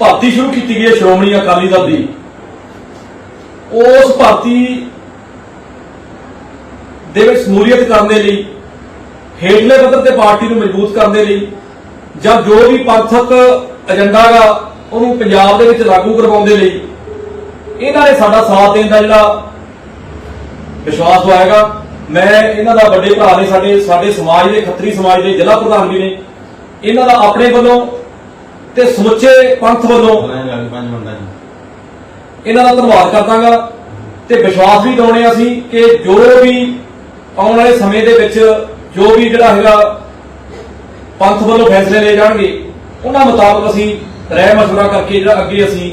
ਭਰਤੀ ਸ਼ੁਰੂ ਕੀਤੀ ਗਈ ਹੈ ਸ਼੍ਰੋਮਣੀ ਅਕਾਲੀ ਦਲ ਦੀ। ਉਸ ਭਰਤੀ ਦੇ ਵਿੱਚ ਸਮੂਲੀਅਤ ਕਰਨ ਦੇ ਲਈ, ਹੇਠਲੇ ਪੱਧਰ ਤੇ ਪਾਰਟੀ ਨੂੰ ਮਜ਼ਬੂਤ ਕਰਨ ਦੇ ਲਈ, ਜਾਂ ਜੋ ਵੀ ਪੰਥਕ ਏਜੰਡਾ ਗਾ, ਉਹਨੂੰ ਪੰਜਾਬ ਦੇ ਵਿੱਚ ਲਾਗੂ ਕਰਵਾਉਣ ਦੇ ਲਈ, ਇਹਨਾਂ ਨੇ ਸਾਡਾ ਸਾਥ ਦੇਣ ਦਾ ਜਿਹੜਾ ਵਿਸ਼ਵਾਸ ਹੋਏਗਾ ਮੈਂ ਇਹਨਾਂ ਦਾ ਵੱਡੇ ਭਰਾ ਨੇ ਸਾਡੇ ਸਾਡੇ ਸਮਾਜ ਦੇ ਖੱਤਰੀ ਸਮਾਜ ਦੇ ਜ਼ਿਲ੍ਹਾ ਪ੍ਰਧਾਨ ਵੀ ਨੇ। ਇਹਨਾਂ ਦਾ ਆਪਣੇ ਵੱਲੋਂ ਤੇ ਸਮੁੱਚੇ ਪੰਥ ਵੱਲੋਂ ਇਹਨਾਂ ਦਾ ਧੰਨਵਾਦ ਕਰਦਾਗਾ ਤੇ ਵਿਸ਼ਵਾਸ ਵੀ ਦਿਵਾਉਣੇ ਅਸੀਂ ਕਿ ਜੋ ਵੀ ਆਉਣ ਵਾਲੇ ਸਮੇਂ ਦੇ ਵਿੱਚ ਜੋ ਵੀ ਜਿਹੜਾ ਹੈਗਾ ਪੰਥ ਵੱਲੋਂ ਫੈਸਲੇ ਲਏ ਜਾਣਗੇ ਉਹਨਾਂ ਮੁਤਾਬਕ ਅਸੀਂ ਰਾਏ ਮਸ਼ਵਰਾ ਕਰਕੇ ਜਿਹੜਾ ਅੱਗੇ ਅਸੀਂ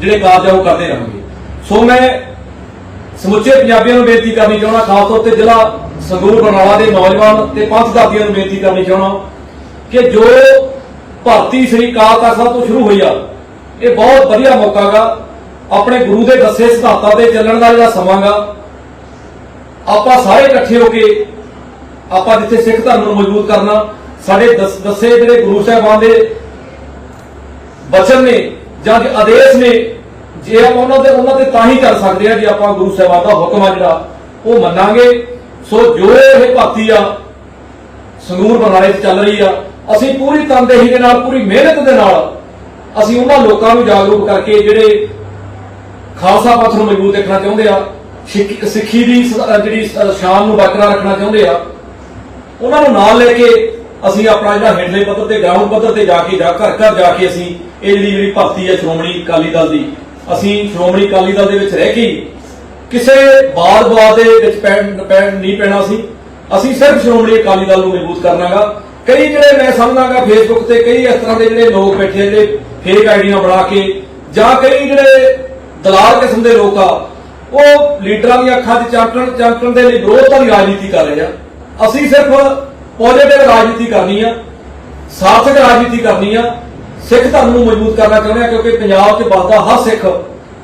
ਜਿਹੜੇ ਕਾਰਜ ਆ ਉਹ ਕਰਦੇ ਰਹਾਂਗੇ। ਸੋ ਮੈਂ ਸਮੁੱਚੇ ਪੰਜਾਬੀਆਂ ਨੂੰ ਬੇਨਤੀ ਕਰਨੀ ਚਾਹੁੰਦਾ ਖਾਸ ਤੌਰ ਤੇ ਜ਼ਿਲ੍ਹਾ ਸੰਗਰੂਰ ਬਰਨਾਲਾ ਦੇ ਨੌਜਵਾਨ ਤੇ ਪੰਥ ਦਾਤੀਆਂ ਨੂੰ ਬੇਨਤੀ ਕਰਨੀ ਚਾਹੁੰਦਾ ਕਿ ਜੋ ਭਰਤੀ ਸ੍ਰੀ ਅਕਾਲ ਤਖਤ ਸਾਹਿਬ ਤੋਂ ਸ਼ੁਰੂ ਹੋਈ ਆ। ਇਹ ਬਹੁਤ ਵਧੀਆ ਮੌਕਾ ਗਾ। ਆਪਣੇ ਗੁਰੂ ਦੇ ਦੱਸੇ ਸਿਧਾਂਤਾਂ ਤੇ ਚੱਲਣ ਦਾ ਜਿਹੜਾ ਸਮਾਂ ਗਾ, ਆਪਾਂ ਸਾਰੇ ਇਕੱਠੇ ਹੋ ਕੇ ਆਪਾਂ ਜਿੱਥੇ ਸਿੱਖ ਧਰਮ ਨੂੰ ਮਜ਼ਬੂਤ ਕਰਨਾ, ਸਾਡੇ ਦਸ- ਦੱਸੇ ਜਿਹੜੇ ਗੁਰੂ ਸਾਹਿਬਾਨ ਦੇ ਬਚਨ ਨੇ ਜਾਂ ਕਿ ਆਦੇਸ਼ ਨੇ, ਜੇ ਆਪਾਂ ਉਹਨਾਂ ਦੇ, ਉਹਨਾਂ ਤੇ ਤਾਂ ਹੀ ਕਰ ਸਕਦੇ ਆ ਜੇ ਆਪਾਂ ਗੁਰੂ ਸਾਹਿਬਾਨ ਦਾ ਹੁਕਮ ਆ ਜਿਹੜਾ, ਉਹ ਮੰਨਾਂਗੇ। ਸੋ ਜੋ ਇਹ ਭਾਤੀ ਆ ਸੰਗੂਰ ਬਰਨਾਲੇ 'ਚ ਚੱਲ ਰਹੀ ਆ। ਅਸੀਂ ਪੂਰੀ ਤਨਦੇਹੀ ਦੇ ਨਾਲ, ਪੂਰੀ ਮਿਹਨਤ ਦੇ ਨਾਲ ਅਸੀਂ ਉਹਨਾਂ ਲੋਕਾਂ ਨੂੰ ਜਾਗਰੂਕ ਕਰਕੇ ਜਿਹੜੇ ਖਾਲਸਾ ਪੰਥ ਨੂੰ ਮਜ਼ਬੂਤ ਰੱਖਣਾ ਚਾਹੁੰਦੇ ਆ, ਸਿੱਖ- ਸਿੱਖੀ ਦੀ ਜਿਹੜੀ ਸ਼ਾਨ ਨੂੰ ਬਰਕਰਾਰ ਰੱਖਣਾ ਚਾਹੁੰਦੇ ਆ, ਉਹਨਾਂ ਨੂੰ ਨਾਲ ਲੈ ਕੇ ਅਸੀਂ ਆਪਣਾ ਜਿਹੜਾ ਹੇਠਲੇ ਪੱਧਰ ਤੇ, ਗਰਾਊਂਡ ਪੱਧਰ ਤੇ ਜਾ ਕੇ, ਜਾ ਘਰ ਘਰ ਜਾ ਕੇ ਅਸੀਂ ਇਹ ਜਿਹੜੀ ਜਿਹੜੀ ਭਰਤੀ ਹੈ ਸ਼੍ਰੋਮਣੀ ਅਕਾਲੀ ਦਲ ਦੀ, ਅਸੀਂ ਸ਼੍ਰੋਮਣੀ ਅਕਾਲੀ ਦਲ ਦੇ ਵਿੱਚ ਰਹਿ ਕੇ ਕਿਸੇ ਬਾਦ-ਬਾਦ ਦੇ ਵਿੱਚ ਪੈਣ ਪੈਣ ਨਹੀਂ ਪੈਣਾ ਸੀ। ਅਸੀਂ ਸਿਰਫ ਸ਼੍ਰੋਮਣੀ ਅਕਾਲੀ ਦਲ ਨੂੰ ਮਜ਼ਬੂਤ ਕਰਨਾਗਾ। ਕਈ ਜਿਹੜੇ ਮੈਂ ਸਮਝਾਂਗਾ ਫੇਸਬੁੱਕ ਤੇ, ਕਈ ਇਸ ਤਰ੍ਹਾਂ ਦੇ ਜਿਹੜੇ ਲੋਕ ਬੈਠੇ ਆ ਫੇਕ ਆਈਡੀਆਂ ਬਣਾ ਕੇ, ਜਾਂ ਕਈ ਜਿਹੜੇ ਦਲਾਲ ਕਿਸਮ ਦੇ ਲੋਕ ਆ, ਉਹ ਲੀਡਰਾਂ ਦੀਆਂ ਅੱਖਾਂ 'ਚ ਚਾਂਟਣ ਚਾਂਟਣ ਦੇ ਲਈ ਵਿਰੋਧਤਾ ਦੀ ਰਾਜਨੀਤੀ ਕਰ ਰਹੇ ਆ। ਅਸੀਂ ਸਿਰਫ ਪੋਜ਼ਿਟਿਵ ਰਾਜਨੀਤੀ ਕਰਨੀ ਆ, ਸਾਰਥਕ ਰਾਜਨੀਤੀ ਕਰਨੀ ਆ। ਸਿੱਖ ਧਰਮ ਨੂੰ ਮਜ਼ਬੂਤ ਕਰਨਾ ਚਾਹੁੰਦੇ ਆ, ਕਿਉਂਕਿ ਪੰਜਾਬ 'ਚ ਵੱਸਦਾ ਹਰ ਸਿੱਖ,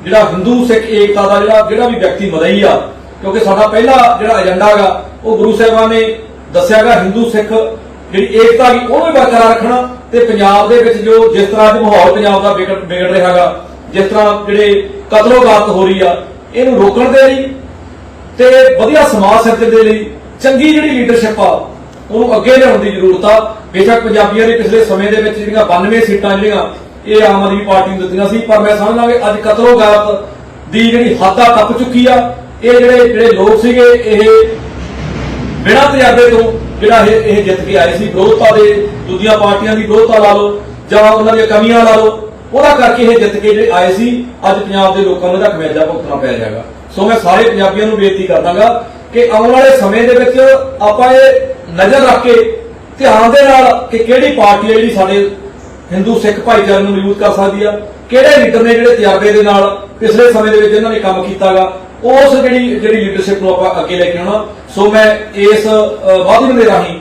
ਜਿਹੜਾ ਹਿੰਦੂ ਸਿੱਖ ਏਕਤਾ ਦਾ ਜਿਹੜਾ ਜਿਹੜਾ ਵੀ ਵਿਅਕਤੀ ਮਦਈ ਆ, ਕਿਉਂਕਿ ਸਾਡਾ ਪਹਿਲਾ ਜਿਹੜਾ ਏਜੰਡਾ ਹੈਗਾ ਉਹ ਗੁਰੂ ਸਾਹਿਬਾਨ ਨੇ ਦੱਸਿਆਗਾ ਹਿੰਦੂ ਸਿੱਖ ਜਿਹੜੀ ਏਕਤਾ ਦੀ ਉਹਨੂੰ ਵੀ ਬਰਕਰਾਰ ਰੱਖਣਾ ਤੇ ਪੰਜਾਬ ਦੇ ਵਿੱਚ ਜੋ ਜਿਸ ਤਰ੍ਹਾਂ ਅੱਜ ਮਾਹੌਲ ਪੰਜਾਬ ਦਾ ਵਿਗੜ ਵਿਗੜ ਰਿਹਾ ਹੈਗਾ, ਜਿਸ ਤਰ੍ਹਾਂ ਜਿਹੜੇ ਕਤਲੋਗਾਰਤ ਹੋ ਰਹੀ ਆ, ਇਹਨੂੰ ਰੋਕਣ ਦੇ ਲਈ ਤੇ ਵਧੀਆ ਸਮਾਜ ਸਿਰਜਣ ਦੇ ਲਈ ਚੰਗੀ ਜਿਹੜੀ ਲੀਡਰਸ਼ਿਪ ਆ, ਉਹਨੂੰ ਅੱਗੇ ਲਿਆਉਣ ਦੀ ਜ਼ਰੂਰਤ ਆ। ਬੇਸ਼ੱਕ ਪੰਜਾਬੀਆਂ ਨੇ ਪਿਛਲੇ ਸਮੇਂ ਦੇ ਵਿੱਚ ਜਿਹੜੀਆਂ 92 ਸੀਟਾਂ ਜਿਹੜੀਆਂ ਇਹ ਆਮ ਆਦਮੀ ਪਾਰਟੀ ਨੂੰ ਦਿੱਤੀਆਂ ਸੀ, ਪਰ ਮੈਂ ਸਮਝਦਾ ਕਿ ਅੱਜ ਕਤਲੋਗਾਤ ਦੀ ਜਿਹੜੀ ਹੱਦ ਆ, ਟੱਪ ਚੁੱਕੀ ਆ। ਇਹ ਜਿਹੜੇ ਜਿਹੜੇ ਲੋਕ ਸੀਗੇ, ਇਹ ਬਿਨਾਂ ਤਜਰਬੇ ਤੋਂ ਜਿਹੜਾ ਇਹ ਇਹ ਜਿੱਤ ਕੇ ਆਏ ਸੀ, ਵਿਰੋਧਤਾ ਦੇ ਦੂਜੀਆਂ ਪਾਰਟੀਆਂ ਦੀ ਵਿਰੋਧਤਾ ਲਾ ਲਓ, ਜਾਂ ਉਹਨਾਂ ਦੀਆਂ ਕਮੀਆਂ ਲਾ ਲਓ, ਉਹਦਾ ਕਰਕੇ ਇਹ ਜਿੱਤ ਕੇ ਜਿਹੜੇ ਆਏ ਸੀ, ਅੱਜ ਪੰਜਾਬ ਦੇ ਲੋਕਾਂ ਨੂੰ ਇਹਦਾ ਖਮਿਆਜਾ ਭੁਗਤਣਾ ਪੈ ਜਾਏਗਾ। ਸੋ ਮੈਂ ਸਾਰੇ ਪੰਜਾਬੀਆਂ ਨੂੰ ਬੇਨਤੀ ਕਰਦਾਗਾ ਕਿ ਆਉਣ ਵਾਲੇ ਸਮੇਂ ਦੇ ਵਿੱਚ ਆਪਾਂ ਇਹ ਨਜ਼ਰ ਰੱਖ ਕੇ ਧਿਆਨ ਦੇ ਨਾਲ ਕਿ ਕਿਹੜੀ ਪਾਰਟੀ ਹੈ ਜਿਹੜੀ ਸਾਡੇ ਹਿੰਦੂ ਸਿੱਖ ਭਾਈਚਾਰੇ ਨੂੰ ਮਜ਼ਬੂਤ ਕਰ ਸਕਦੀ ਆ, ਕਿਹੜੇ ਲੀਡਰ ਨੇ ਜਿਹੜੇ ਤਜਰਬੇ ਦੇ ਨਾਲ ਪਿਛਲੇ ਸਮੇਂ ਦੇ ਵਿੱਚ ਇਹਨਾਂ ਨੇ ਕੰਮ ਕੀਤਾਗਾ ਉਸ ਜਿਹੜੀ ਜਿਹੜੀ ਲੀਡਰਸ਼ਿਪ ਨੂੰ ਆਪਾਂ ਅੱਗੇ ਲੈ ਕੇ ਆਉਣਾ। ਸੋ ਮੈਂ ਇਸ ਮਾਧਿਅਮ ਦੇ ਰਾਹੀਂ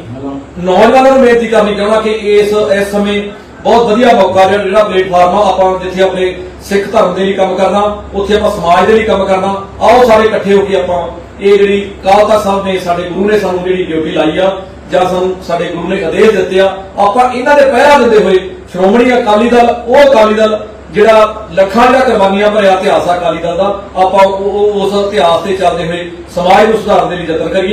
ਨੌਜਵਾਨਾਂ ਨੂੰ ਬੇਨਤੀ ਕਰਨੀ ਚਾਹੁੰਦਾ ਕਿ ਇਸ ਇਸ ਸਮੇਂ ਬਹੁਤ ਵਧੀਆ ਮੌਕਾ ਜਿਹੜਾ ਪਲੇਟਫਾਰਮ ਆ, ਆਪਾਂ ਜਿੱਥੇ ਆਪਣੇ ਸਿੱਖ ਧਰਮ ਦੇ ਲਈ ਕੰਮ ਕਰਨਾ, ਉੱਥੇ ਆਪਾਂ ਸਮਾਜ ਦੇ ਲਈ ਕੰਮ ਕਰਨਾ, ਆਓ ਸਾਰੇ ਇਕੱਠੇ ਹੋ ਕੇ ਆਪਾਂ ਇਹ ਜਿਹੜੀ ਕਾਲ ਤਖਤ ਸਾਹਿਬ ਨੇ ਸਾਡੇ ਗੁਰੂ ਨੇ ਸਾਨੂੰ ਜਿਹੜੀ ਡਿਊਟੀ ਲਾਈ ਆ, ਜਾਂ ਸਾਨੂੰ ਸਾਡੇ ਗੁਰੂ ਨੇ ਆਦੇਸ਼ ਦਿੱਤੇ ਆ, ਆਪਾਂ ਇਹਨਾਂ ਦੇ ਪਹਿਰਾ ਦਿੰਦੇ ਹੋਏ ਸ਼੍ਰੋਮਣੀ ਅਕਾਲੀ ਦਲ, ਉਹ ਅਕਾਲੀ ਦਲ ਜਿਹੜਾ ਲੱਖਾਂ ਜਿਹੜਾ ਕੁਰਬਾਨੀਆਂ ਭਰਿਆ ਇਤਿਹਾਸ ਆ ਅਕਾਲੀ ਦਲ ਦਾ, ਆਪਾਂ ਉਸ ਇਤਿਹਾਸ ਤੇ ਚੱਲਦੇ ਹੋਏ ਸਮਾਜ ਨੂੰ ਸੁਧਾਰਨ ਦੇ ਲਈ ਯਤਨ ਕਰੀਏ।